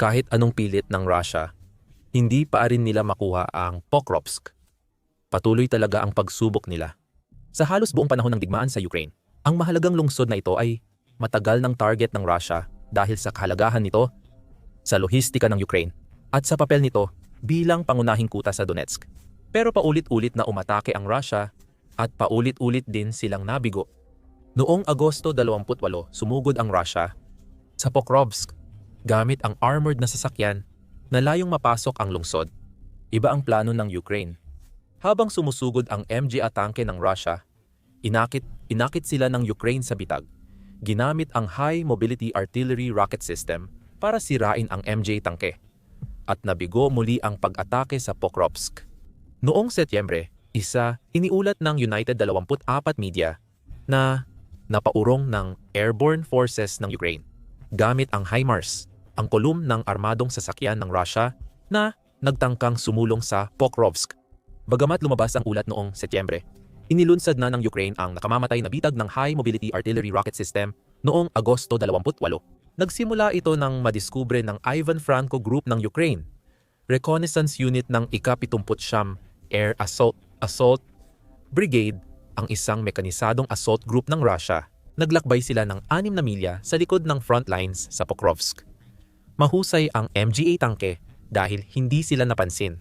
Kahit anong pilit ng Russia, hindi pa rin nila makuha ang Pokrovsk. Patuloy talaga ang pagsubok nila. Sa halos buong panahon ng digmaan sa Ukraine, ang mahalagang lungsod na ito ay matagal ng target ng Russia dahil sa kahalagahan nito sa lohistika ng Ukraine at sa papel nito bilang pangunahing kuta sa Donetsk. Pero paulit-ulit na umatake ang Russia at paulit-ulit din silang nabigo. Noong Agosto 28, sumugod ang Russia sa Pokrovsk gamit ang armored na sasakyan na layong mapasok ang lungsod. Iba ang plano ng Ukraine. Habang sumusugod ang MG atangke ng Russia, inakit, inakit sila ng Ukraine sa bitag. Ginamit ang High Mobility Artillery Rocket System para sirain ang MJ tangke. At nabigo muli ang pag-atake sa Pokrovsk. Noong Setyembre, isa iniulat ng United 24 Media na napaurong ng airborne forces ng Ukraine gamit ang HIMARS, ang kolum ng armadong sasakyan ng Russia na nagtangkang sumulong sa Pokrovsk. Bagamat lumabas ang ulat noong Setyembre, inilunsad na ng Ukraine ang nakamamatay na bitag ng High Mobility Artillery Rocket System noong Agosto 28. Nagsimula ito nang madiskubre ng Ivan Franco Group ng Ukraine, reconnaissance unit ng ika-70 Air Assault Assault Brigade, ang isang mekanisadong assault group ng Russia. Naglakbay sila ng 6 na milya sa likod ng front lines sa Pokrovsk. Mahusay ang MGA tangke dahil hindi sila napansin.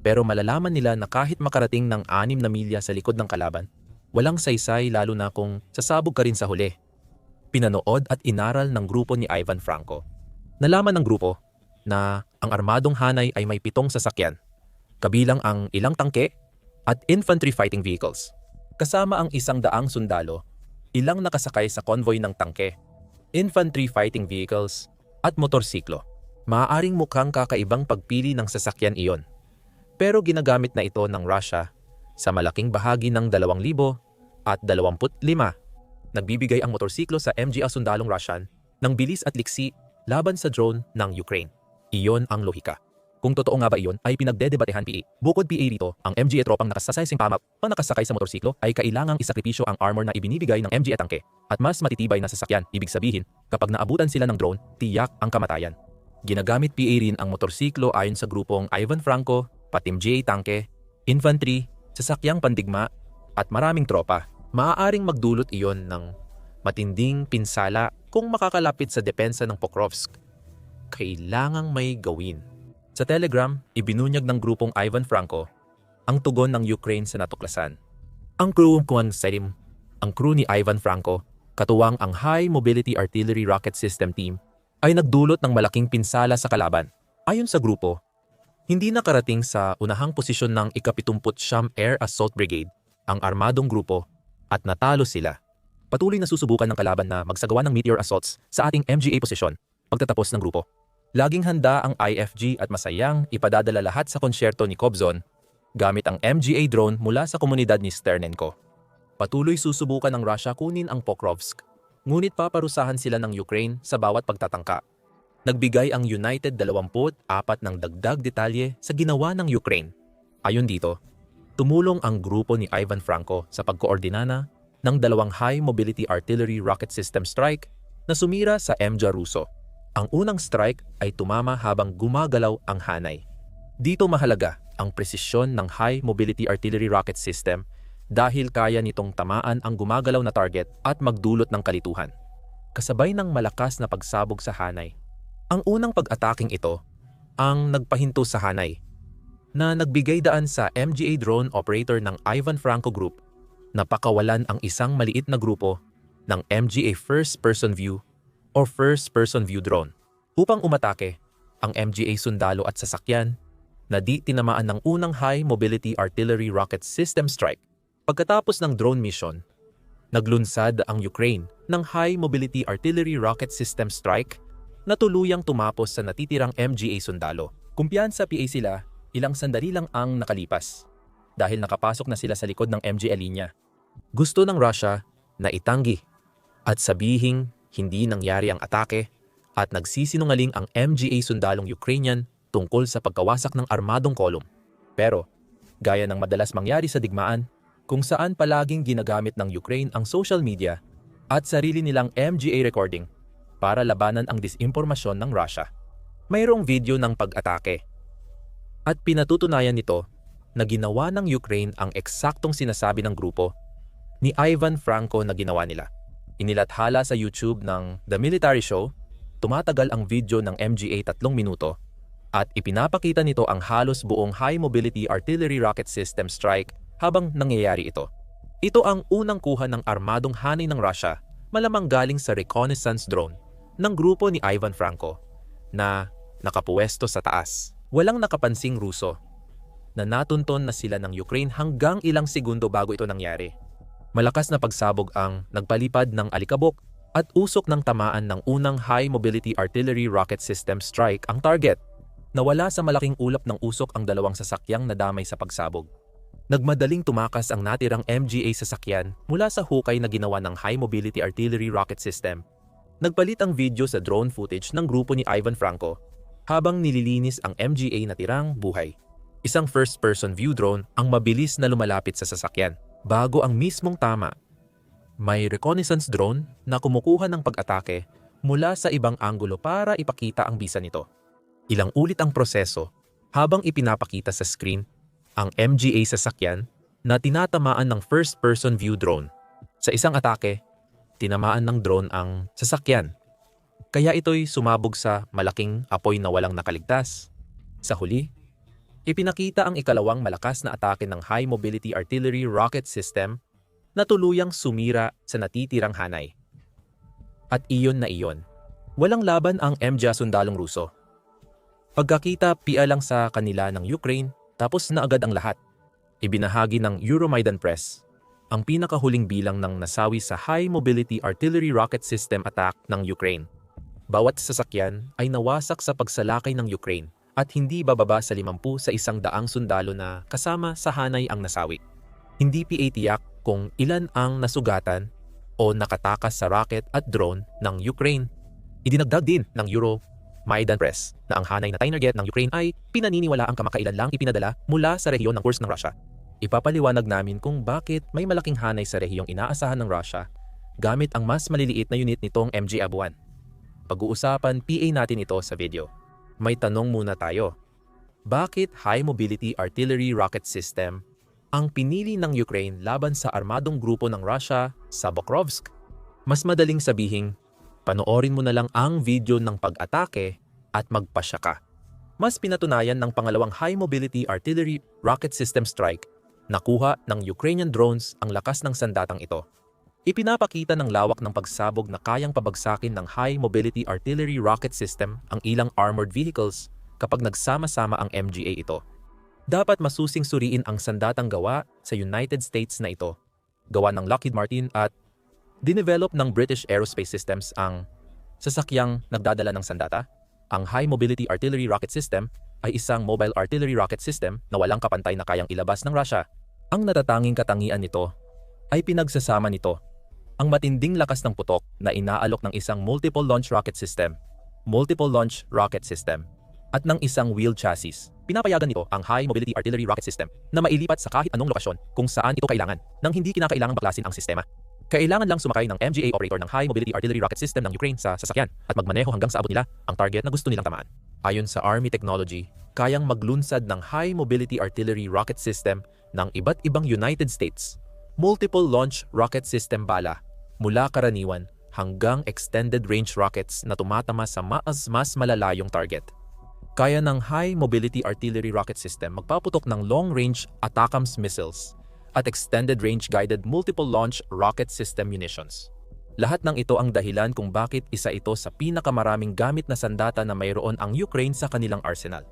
Pero malalaman nila na kahit makarating ng 6 na milya sa likod ng kalaban, walang saysay lalo na kung sasabog ka rin sa huli. Pinanood at inaral ng grupo ni Ivan Franco. Nalaman ng grupo na ang armadong hanay ay may pitong sasakyan, kabilang ang ilang tangke at infantry fighting vehicles. Kasama ang isang daang sundalo, ilang nakasakay sa convoy ng tangke, infantry fighting vehicles at motorsiklo. Maaaring mukhang kakaibang pagpili ng sasakyan iyon. Pero ginagamit na ito ng Russia sa malaking bahagi ng 2,000 at 25 nagbibigay ang motorsiklo sa MGA sundalong Russian ng bilis at liksi laban sa drone ng Ukraine. Iyon ang lohika. Kung totoo nga ba iyon, ay pinagdedebatehan PA. Bukod PA rito, ang MGA tropang nakasasay sa pamap pang nakasakay sa motorsiklo ay kailangang isakripisyo ang armor na ibinibigay ng MGA tangke at mas matitibay na sasakyan. Ibig sabihin, kapag naabutan sila ng drone, tiyak ang kamatayan. Ginagamit PA rin ang motorsiklo ayon sa grupong Ivan Franco, Patim GA tangke, infantry, sasakyang pandigma, at maraming tropa. Maaaring magdulot iyon ng matinding pinsala kung makakalapit sa depensa ng Pokrovsk. Kailangang may gawin. Sa Telegram, ibinunyag ng grupong Ivan Franco ang tugon ng Ukraine sa natuklasan. Ang crew kuwan Selim, ang crew ni Ivan Franco, katuwang ang High Mobility Artillery Rocket System Team, ay nagdulot ng malaking pinsala sa kalaban. Ayon sa grupo, hindi nakarating sa unahang posisyon ng ikapitumput siyam Air Assault Brigade ang armadong grupo at natalo sila. Patuloy na susubukan ng kalaban na magsagawa ng meteor assaults sa ating MGA posisyon pagtatapos ng grupo. Laging handa ang IFG at masayang ipadadala lahat sa konsyerto ni Kobzon gamit ang MGA drone mula sa komunidad ni Sternenko. Patuloy susubukan ng Russia kunin ang Pokrovsk, ngunit paparusahan sila ng Ukraine sa bawat pagtatangka. Nagbigay ang United 24 ng dagdag detalye sa ginawa ng Ukraine. Ayon dito, tumulong ang grupo ni Ivan Franco sa pagkoordinana ng dalawang High Mobility Artillery Rocket System strike na sumira sa MJ Russo. Ang unang strike ay tumama habang gumagalaw ang hanay. Dito mahalaga ang presisyon ng High Mobility Artillery Rocket System dahil kaya nitong tamaan ang gumagalaw na target at magdulot ng kalituhan. Kasabay ng malakas na pagsabog sa hanay. Ang unang pag-ataking ito ang nagpahinto sa hanay na nagbigay daan sa MGA drone operator ng Ivan Franco Group na pakawalan ang isang maliit na grupo ng MGA First Person View or First Person View Drone upang umatake ang MGA sundalo at sasakyan na di tinamaan ng unang High Mobility Artillery Rocket System strike. Pagkatapos ng drone mission, naglunsad ang Ukraine ng High Mobility Artillery Rocket System strike na tuluyang tumapos sa natitirang MGA sundalo. Kumpiyansa PA sila, ilang sandali lang ang nakalipas dahil nakapasok na sila sa likod ng MGA linya. Gusto ng Russia na itanggi at sabihing hindi nangyari ang atake at nagsisinungaling ang MGA sundalong Ukrainian tungkol sa pagkawasak ng armadong kolum. Pero, gaya ng madalas mangyari sa digmaan, kung saan palaging ginagamit ng Ukraine ang social media at sarili nilang MGA recording para labanan ang disinformasyon ng Russia. mayroong video ng pag-atake. At pinatutunayan nito na ginawa ng Ukraine ang eksaktong sinasabi ng grupo ni Ivan Franco na ginawa nila. Inilathala sa YouTube ng The Military Show, tumatagal ang video ng MGA tatlong minuto at ipinapakita nito ang halos buong high mobility artillery rocket system strike habang nangyayari ito. Ito ang unang kuha ng armadong hanay ng Russia malamang galing sa reconnaissance drone ng grupo ni Ivan Franco na nakapuwesto sa taas. Walang nakapansing Ruso na natunton na sila ng Ukraine hanggang ilang segundo bago ito nangyari. Malakas na pagsabog ang nagpalipad ng alikabok at usok ng tamaan ng unang high mobility artillery rocket system strike ang target. Nawala sa malaking ulap ng usok ang dalawang sasakyang nadamay sa pagsabog. Nagmadaling tumakas ang natirang MGA sasakyan mula sa hukay na ginawa ng high mobility artillery rocket system. Nagpalit ang video sa drone footage ng grupo ni Ivan Franco habang nililinis ang MGA na tirang buhay. Isang first-person view drone ang mabilis na lumalapit sa sasakyan bago ang mismong tama. May reconnaissance drone na kumukuha ng pag-atake mula sa ibang anggulo para ipakita ang bisa nito. Ilang ulit ang proseso habang ipinapakita sa screen ang MGA sasakyan na tinatamaan ng first-person view drone. Sa isang atake, tinamaan ng drone ang sasakyan. Kaya ito'y sumabog sa malaking apoy na walang nakaligtas. Sa huli, ipinakita ang ikalawang malakas na atake ng High Mobility Artillery Rocket System na tuluyang sumira sa natitirang hanay. At iyon na iyon. Walang laban ang MJ sundalong Ruso. Pagkakita pia lang sa kanila ng Ukraine tapos na agad ang lahat. Ibinahagi ng Euromaidan Press ang pinakahuling bilang ng nasawi sa High Mobility Artillery Rocket System attack ng Ukraine. Bawat sasakyan ay nawasak sa pagsalakay ng Ukraine at hindi bababa sa 50 sa isang daang sundalo na kasama sa hanay ang nasawi. Hindi tiyak kung ilan ang nasugatan o nakatakas sa rocket at drone ng Ukraine. Idinagdag din ng Euro Maidan Press na ang hanay na tinarget ng Ukraine ay pinaniniwala ang kamakailan lang ipinadala mula sa rehiyon ng Kursk ng Russia. Ipapaliwanag namin kung bakit may malaking hanay sa rehiyong inaasahan ng Russia gamit ang mas maliliit na unit nitong MG Abuan. Pag-uusapan PA natin ito sa video. May tanong muna tayo. Bakit High Mobility Artillery Rocket System ang pinili ng Ukraine laban sa armadong grupo ng Russia sa Pokrovsk? Mas madaling sabihing panoorin mo na lang ang video ng pag-atake at magpasya ka. Mas pinatunayan ng pangalawang High Mobility Artillery Rocket System Strike nakuha ng Ukrainian drones ang lakas ng sandatang ito. Ipinapakita ng lawak ng pagsabog na kayang pabagsakin ng High Mobility Artillery Rocket System ang ilang armored vehicles kapag nagsama-sama ang MGA ito. Dapat masusing suriin ang sandatang gawa sa United States na ito, gawa ng Lockheed Martin at Dinevelop ng British Aerospace Systems ang sasakyang nagdadala ng sandata. Ang High Mobility Artillery Rocket System ay isang mobile artillery rocket system na walang kapantay na kayang ilabas ng Russia. Ang natatanging katangian nito ay pinagsasama nito ang matinding lakas ng putok na inaalok ng isang multiple launch rocket system, multiple launch rocket system, at ng isang wheeled chassis. Pinapayagan nito ang High Mobility Artillery Rocket System na mailipat sa kahit anong lokasyon kung saan ito kailangan nang hindi kinakailangang baklasin ang sistema. Kailangan lang sumakay ng MGA operator ng High Mobility Artillery Rocket System ng Ukraine sa sasakyan at magmaneho hanggang sa abot nila ang target na gusto nilang tamaan. Ayon sa Army Technology, kayang maglunsad ng High Mobility Artillery Rocket System ng iba't ibang United States, multiple launch rocket system bala mula karaniwan hanggang extended range rockets na tumatama sa mas mas malalayong target. Kaya ng High Mobility Artillery Rocket System magpaputok ng long-range ATACMS missiles at Extended Range Guided Multiple Launch Rocket System munitions. Lahat ng ito ang dahilan kung bakit isa ito sa pinakamaraming gamit na sandata na mayroon ang Ukraine sa kanilang arsenal.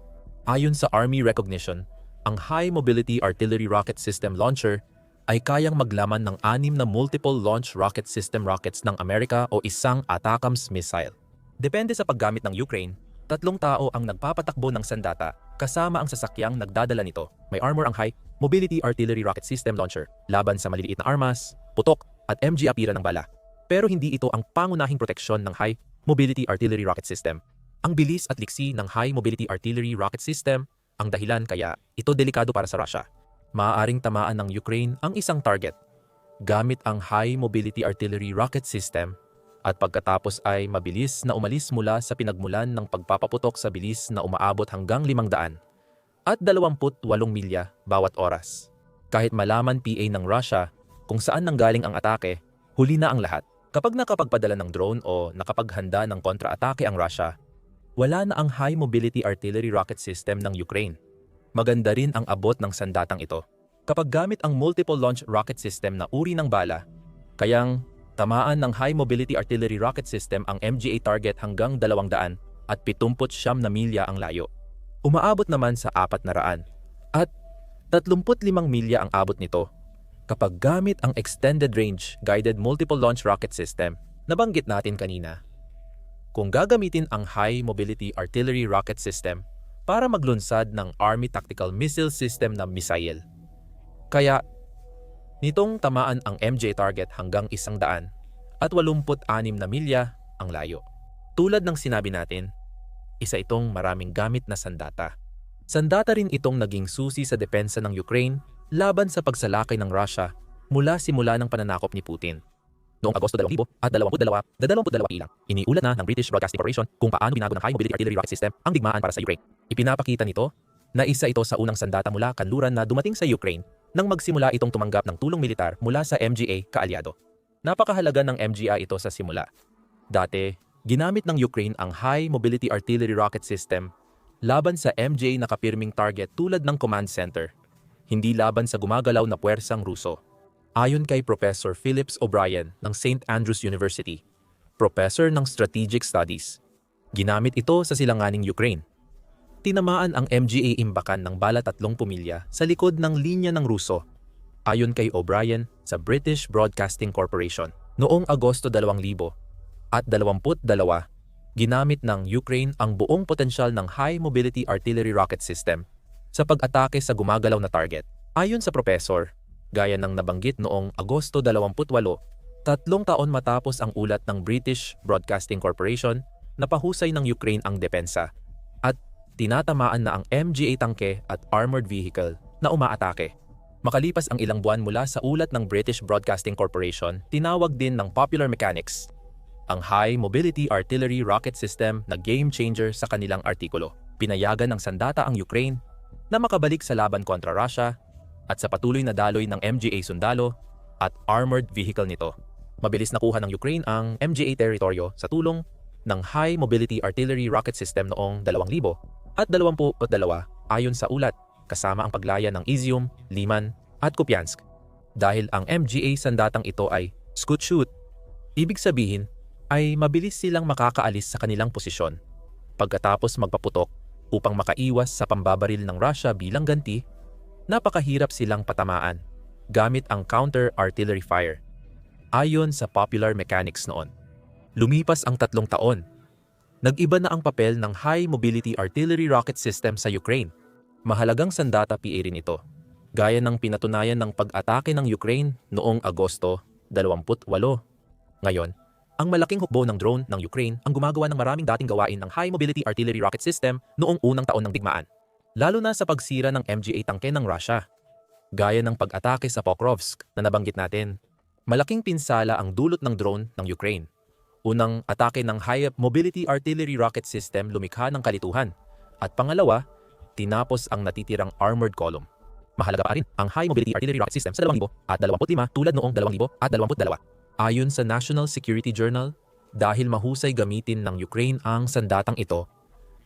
Ayon sa Army Recognition, ang High Mobility Artillery Rocket System Launcher ay kayang maglaman ng anim na multiple launch rocket system rockets ng Amerika o isang ATACMS missile. Depende sa paggamit ng Ukraine, tatlong tao ang nagpapatakbo ng sandata kasama ang sasakyang nagdadala nito. May armor ang High Mobility Artillery Rocket System Launcher laban sa maliliit na armas, putok, at MG apira ng bala. Pero hindi ito ang pangunahing proteksyon ng High Mobility Artillery Rocket System. Ang bilis at liksi ng High Mobility Artillery Rocket System ang dahilan kaya ito delikado para sa Russia. Maaaring tamaan ng Ukraine ang isang target. Gamit ang High Mobility Artillery Rocket System, At pagkatapos ay mabilis na umalis mula sa pinagmulan ng pagpapaputok sa bilis na umaabot hanggang 500 at 28 milya bawat oras. Kahit malaman PA ng Russia kung saan nanggaling ang atake, huli na ang lahat. Kapag nakapagpadala ng drone o nakapaghanda ng kontra-atake ang Russia, wala na ang high mobility artillery rocket system ng Ukraine. Maganda rin ang abot ng sandatang ito. Kapag gamit ang multiple launch rocket system na uri ng bala, kayang tamaan ng high mobility artillery rocket system ang MGA target hanggang 200 at 79 na milya ang layo. Umaabot naman sa 400 at 35 milya ang abot nito kapag gamit ang extended range guided multiple launch rocket system na banggit natin kanina. Kung gagamitin ang high mobility artillery rocket system para maglunsad ng Army Tactical Missile System na missile. Kaya nitong tamaan ang MJ target hanggang isang daan at 86 na milya ang layo. Tulad ng sinabi natin, isa itong maraming gamit na sandata. Sandata rin itong naging susi sa depensa ng Ukraine laban sa pagsalakay ng Russia mula simula ng pananakop ni Putin. Noong Agosto 2000 at 22, da 22 ilang, iniulat na ng British Broadcasting Corporation kung paano binago ng High Mobility Artillery Rocket System ang digmaan para sa Ukraine. Ipinapakita nito na isa ito sa unang sandata mula kanluran na dumating sa Ukraine nang magsimula itong tumanggap ng tulong militar mula sa MGA kaalyado. Napakahalaga ng MGA ito sa simula. Dati, ginamit ng Ukraine ang High Mobility Artillery Rocket System laban sa MGA na kapirming target tulad ng command center hindi laban sa gumagalaw na puwersang Ruso. Ayon kay Professor Phillips O'Brien ng St. Andrews University, Professor ng Strategic Studies, ginamit ito sa silanganing Ukraine. Tinamaan ang MGA imbakan ng bala tatlong pumilya sa likod ng linya ng Ruso. Ayon kay O'Brien sa British Broadcasting Corporation, noong Agosto 2000 at 22, ginamit ng Ukraine ang buong potensyal ng High Mobility Artillery Rocket System sa pag-atake sa gumagalaw na target. Ayon sa professor, gaya ng nabanggit noong Agosto 28, tatlong taon matapos ang ulat ng British Broadcasting Corporation na pahusay ng Ukraine ang depensa at tinatamaan na ang MGA tangke at armored vehicle na umaatake. Makalipas ang ilang buwan mula sa ulat ng British Broadcasting Corporation, tinawag din ng Popular Mechanics ang High Mobility Artillery Rocket System na game changer sa kanilang artikulo. Pinayagan ng sandata ang Ukraine na makabalik sa laban kontra Russia at sa patuloy na daloy ng MGA sundalo at armored vehicle nito. Mabilis nakuha ng Ukraine ang MGA teritoryo sa tulong ng High Mobility Artillery Rocket System noong 2000 at 22 ayon sa ulat kasama ang paglaya ng Izium, Liman at Kupiansk. Dahil ang MGA sandatang ito ay scoot shoot, ibig sabihin ay mabilis silang makakaalis sa kanilang posisyon pagkatapos magpaputok upang makaiwas sa pambabaril ng Russia bilang ganti, napakahirap silang patamaan gamit ang counter-artillery fire. Ayon sa popular mechanics noon. Lumipas ang tatlong taon. Nag-iba na ang papel ng High Mobility Artillery Rocket System sa Ukraine. Mahalagang sandata PA rin ito. Gaya ng pinatunayan ng pag-atake ng Ukraine noong Agosto 28. Ngayon, ang malaking hukbo ng drone ng Ukraine ang gumagawa ng maraming dating gawain ng high mobility artillery rocket system noong unang taon ng digmaan, lalo na sa pagsira ng MGA tangke ng Russia. Gaya ng pag-atake sa Pokrovsk na nabanggit natin, malaking pinsala ang dulot ng drone ng Ukraine. Unang atake ng high mobility artillery rocket system lumikha ng kalituhan, at pangalawa, tinapos ang natitirang armored column. Mahalaga pa rin ang high mobility artillery rocket system sa 2000 at 25 tulad noong 2000 at 22. Ayon sa National Security Journal, dahil mahusay gamitin ng Ukraine ang sandatang ito,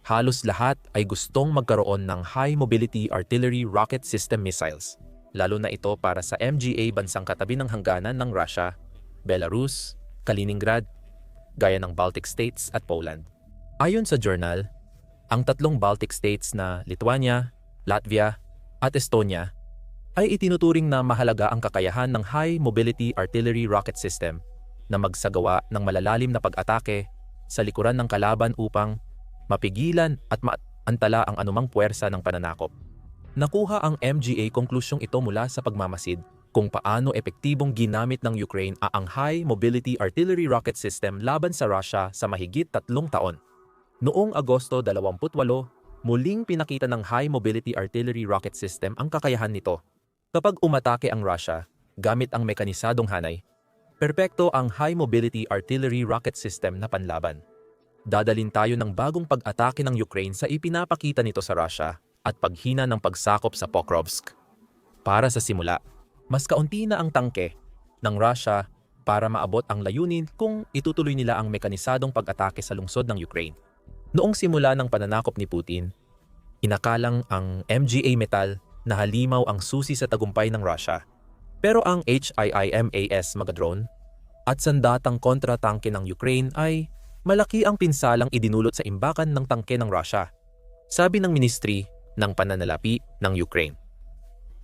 halos lahat ay gustong magkaroon ng high mobility artillery rocket system missiles, lalo na ito para sa MGA bansang katabi ng hangganan ng Russia, Belarus, Kaliningrad, gaya ng Baltic States at Poland. Ayon sa journal, ang tatlong Baltic states na Lithuania, Latvia at Estonia ay itinuturing na mahalaga ang kakayahan ng High Mobility Artillery Rocket System na magsagawa ng malalalim na pag-atake sa likuran ng kalaban upang mapigilan at maantala ang anumang puwersa ng pananakop. Nakuha ang MGA konklusyong ito mula sa pagmamasid kung paano epektibong ginamit ng Ukraine ang High Mobility Artillery Rocket System laban sa Russia sa mahigit tatlong taon. Noong Agosto 28, muling pinakita ng High Mobility Artillery Rocket System ang kakayahan nito Kapag umatake ang Russia gamit ang mekanisadong hanay, Perpekto ang High Mobility Artillery Rocket System na panlaban. Dadalin tayo ng bagong pag-atake ng Ukraine sa ipinapakita nito sa Russia at paghina ng pagsakop sa Pokrovsk. Para sa simula, mas kaunti na ang tangke ng Russia para maabot ang layunin kung itutuloy nila ang mekanisadong pag-atake sa lungsod ng Ukraine. Noong simula ng pananakop ni Putin, inakalang ang MGA metal na halimaw ang susi sa tagumpay ng Russia. Pero ang HIIMAS mga drone at sandatang kontra-tangke ng Ukraine ay malaki ang pinsalang idinulot sa imbakan ng tangke ng Russia. Sabi ng Ministry ng Pananalapi ng Ukraine.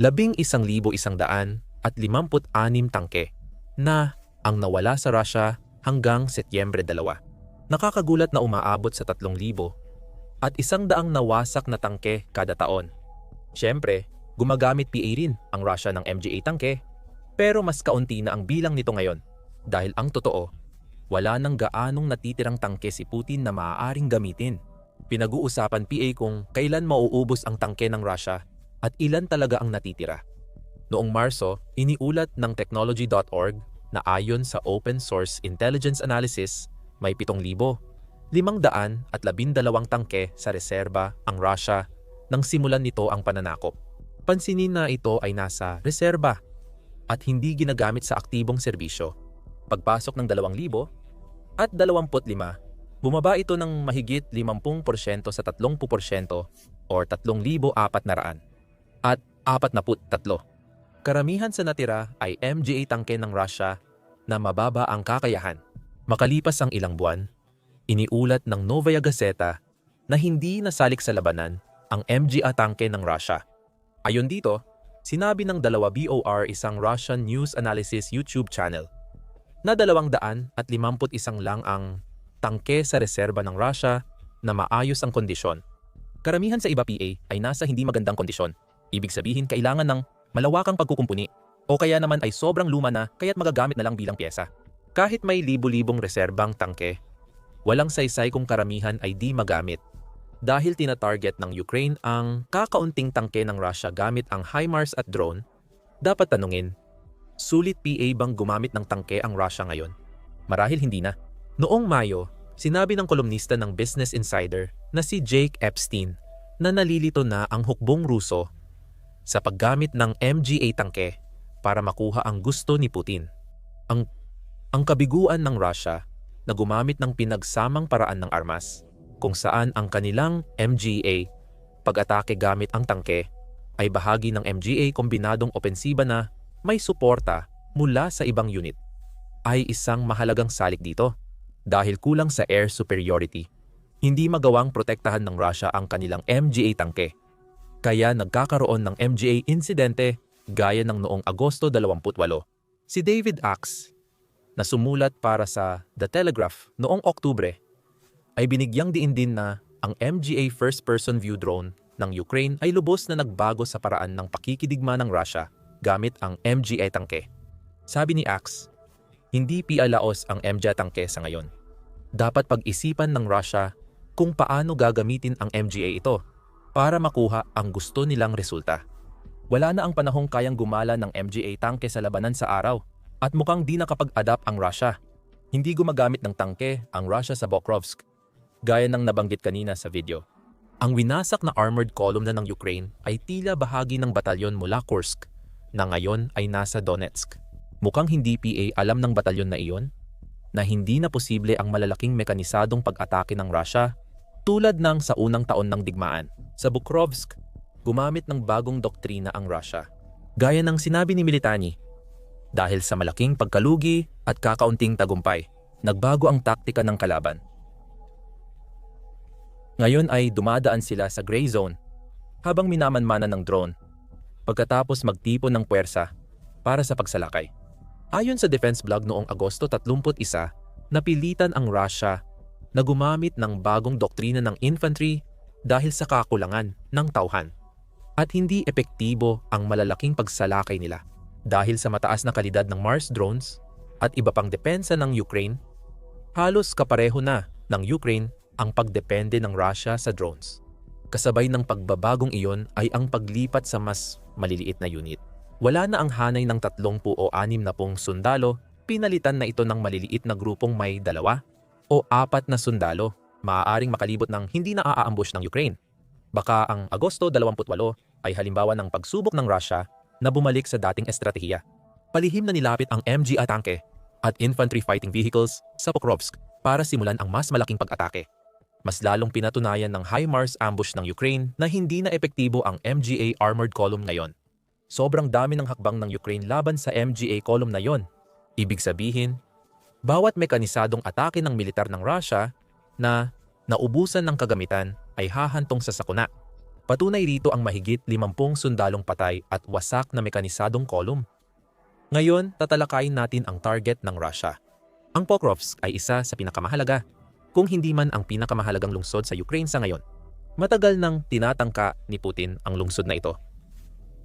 Labing isang libo isang daan at limamput anim tangke na ang nawala sa Russia hanggang Setyembre 2. Nakakagulat na umaabot sa 3,000 at isang daang nawasak na tangke kada taon. Siyempre, gumagamit PA rin ang Russia ng MGA tangke pero mas kaunti na ang bilang nito ngayon dahil ang totoo, wala nang gaanong natitirang tangke si Putin na maaaring gamitin. Pinag-uusapan PA kung kailan mauubos ang tangke ng Russia at ilan talaga ang natitira. Noong Marso, iniulat ng technology.org na ayon sa open source intelligence analysis, may 7,000, 500 at 12 tangke sa reserba ang Russia nang simulan nito ang pananakop. Pansinin na ito ay nasa reserba at hindi ginagamit sa aktibong serbisyo. Pagpasok ng 2,000 at 25, bumaba ito ng mahigit 50% sa 30% or 3,400 at 43. Karamihan sa natira ay MGA tangke ng Russia na mababa ang kakayahan. Makalipas ang ilang buwan, iniulat ng Novaya Gazeta na hindi nasalik sa labanan ang MGA tangke ng Russia. Ayon dito, sinabi ng dalawa BOR isang Russian News Analysis YouTube channel na 251 lang ang tangke sa reserba ng Russia na maayos ang kondisyon. Karamihan sa iba PA ay nasa hindi magandang kondisyon. Ibig sabihin kailangan ng malawakang pagkukumpuni o kaya naman ay sobrang luma na kaya't magagamit na lang bilang pyesa. Kahit may libu-libong reserbang tangke, walang saysay kung karamihan ay di magamit. Dahil tinatarget ng Ukraine ang kakaunting tangke ng Russia gamit ang HIMARS at drone, dapat tanungin, sulit PA bang gumamit ng tangke ang Russia ngayon? Marahil hindi na. Noong Mayo, sinabi ng kolumnista ng Business Insider na si Jake Epstein na nalilito na ang hukbong Ruso sa paggamit ng MGA tangke para makuha ang gusto ni Putin. Ang, ang kabiguan ng Russia na gumamit ng pinagsamang paraan ng armas kung saan ang kanilang MGA pag-atake gamit ang tangke ay bahagi ng MGA kombinadong opensiba na may suporta mula sa ibang unit ay isang mahalagang salik dito dahil kulang sa air superiority. Hindi magawang protektahan ng Russia ang kanilang MGA tangke kaya nagkakaroon ng MGA insidente gaya ng noong Agosto 28. Si David Axe, na sumulat para sa The Telegraph noong Oktubre, ay binigyang diin din na ang MGA first-person view drone ng Ukraine ay lubos na nagbago sa paraan ng pakikidigma ng Russia gamit ang MGA tangke. Sabi ni Axe, hindi pialaos ang MGA tangke sa ngayon. Dapat pag-isipan ng Russia kung paano gagamitin ang MGA ito para makuha ang gusto nilang resulta. Wala na ang panahong kayang gumala ng MGA tangke sa labanan sa araw at mukhang di nakapag-adapt ang Russia. Hindi gumagamit ng tangke ang Russia sa Pokrovsk, gaya ng nabanggit kanina sa video. Ang winasak na armored column na ng Ukraine ay tila bahagi ng batalyon mula Kursk na ngayon ay nasa Donetsk. Mukhang hindi PA alam ng batalyon na iyon na hindi na posible ang malalaking mekanisadong pag-atake ng Russia tulad ng sa unang taon ng digmaan, sa Bukrovsk, gumamit ng bagong doktrina ang Russia. Gaya ng sinabi ni Militani, dahil sa malaking pagkalugi at kakaunting tagumpay, nagbago ang taktika ng kalaban. Ngayon ay dumadaan sila sa gray zone habang minamanmanan ng drone pagkatapos magtipon ng puwersa para sa pagsalakay. Ayon sa defense blog noong Agosto 31, napilitan ang Russia na gumamit ng bagong doktrina ng infantry dahil sa kakulangan ng tauhan. At hindi epektibo ang malalaking pagsalakay nila dahil sa mataas na kalidad ng Mars drones at iba pang depensa ng Ukraine, halos kapareho na ng Ukraine ang pagdepende ng Russia sa drones. Kasabay ng pagbabagong iyon ay ang paglipat sa mas maliliit na unit. Wala na ang hanay ng 30 o 60 sundalo pinalitan na ito ng maliliit na grupong may dalawa o apat na sundalo, maaaring makalibot ng hindi na aaambush ng Ukraine. Baka ang Agosto 28 ay halimbawa ng pagsubok ng Russia na bumalik sa dating estratehiya. Palihim na nilapit ang MG at tanke at infantry fighting vehicles sa Pokrovsk para simulan ang mas malaking pag-atake. Mas lalong pinatunayan ng HIMARS ambush ng Ukraine na hindi na epektibo ang MGA armored column ngayon. Sobrang dami ng hakbang ng Ukraine laban sa MGA column na yon. Ibig sabihin, bawat mekanisadong atake ng militar ng Russia na naubusan ng kagamitan ay hahantong sa sakuna. Patunay rito ang mahigit 50 sundalong patay at wasak na mekanisadong kolum. Ngayon, tatalakayin natin ang target ng Russia. Ang Pokrovsk ay isa sa pinakamahalaga, kung hindi man ang pinakamahalagang lungsod sa Ukraine sa ngayon. Matagal nang tinatangka ni Putin ang lungsod na ito.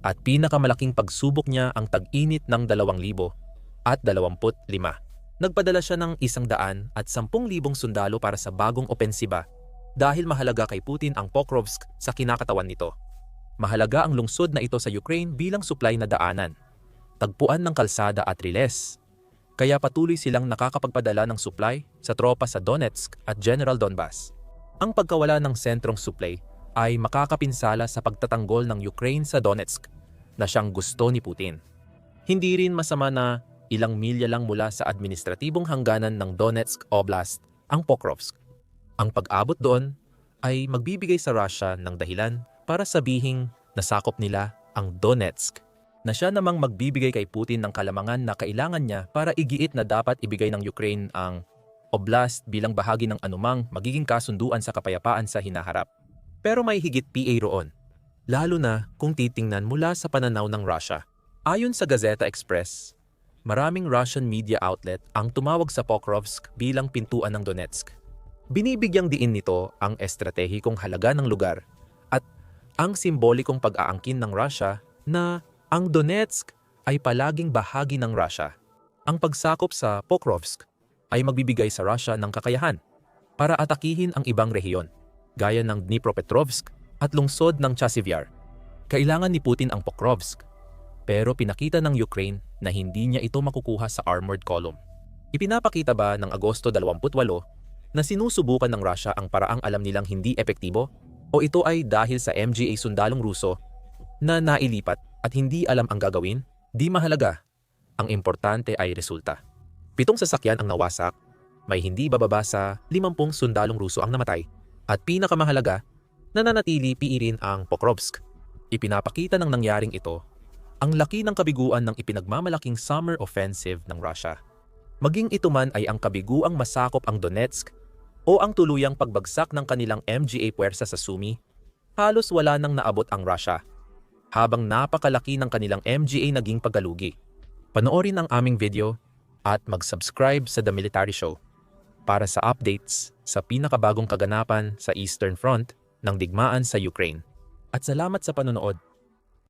At pinakamalaking pagsubok niya ang tag-init ng 2,000 at 25. Nagpadala siya ng isang daan at 10,000 sundalo para sa bagong opensiba dahil mahalaga kay Putin ang Pokrovsk sa kinakatawan nito. Mahalaga ang lungsod na ito sa Ukraine bilang supply na daanan, tagpuan ng kalsada at riles. Kaya patuloy silang nakakapagpadala ng supply sa tropa sa Donetsk at General Donbas. Ang pagkawala ng sentrong supply ay makakapinsala sa pagtatanggol ng Ukraine sa Donetsk na siyang gusto ni Putin. Hindi rin masama na ilang milya lang mula sa administratibong hangganan ng Donetsk Oblast ang Pokrovsk. Ang pag-abot doon ay magbibigay sa Russia ng dahilan para sabihing nasakop nila ang Donetsk na siya namang magbibigay kay Putin ng kalamangan na kailangan niya para igiit na dapat ibigay ng Ukraine ang oblast bilang bahagi ng anumang magiging kasunduan sa kapayapaan sa hinaharap. Pero may higit PA roon, lalo na kung titingnan mula sa pananaw ng Russia. Ayon sa Gazeta Express, maraming Russian media outlet ang tumawag sa Pokrovsk bilang pintuan ng Donetsk. Binibigyang diin nito ang estratehikong halaga ng lugar at ang simbolikong pag-aangkin ng Russia na ang Donetsk ay palaging bahagi ng Russia. Ang pagsakop sa Pokrovsk ay magbibigay sa Russia ng kakayahan para atakihin ang ibang rehiyon, gaya ng Dnipropetrovsk at lungsod ng Chasivyar. Kailangan ni Putin ang Pokrovsk, pero pinakita ng Ukraine na hindi niya ito makukuha sa armored column. Ipinapakita ba ng Agosto 28 na sinusubukan ng Russia ang paraang alam nilang hindi epektibo? O ito ay dahil sa MGA sundalong Ruso na nailipat at hindi alam ang gagawin? Di mahalaga. Ang importante ay resulta. Pitong sasakyan ang nawasak, may hindi bababa sa 50 sundalong Ruso ang namatay, at pinakamahalaga, nananatili piirin ang Pokrovsk. Ipinapakita ng nangyaring ito ang laki ng kabiguan ng ipinagmamalaking summer offensive ng Russia. Maging ito man ay ang kabiguang masakop ang Donetsk o ang tuluyang pagbagsak ng kanilang MGA puwersa sa Sumi, halos wala nang naabot ang Russia, habang napakalaki ng kanilang MGA naging pagalugi. Panoorin ang aming video at mag-subscribe sa The Military Show para sa updates sa pinakabagong kaganapan sa Eastern Front ng digmaan sa Ukraine. At salamat sa panonood.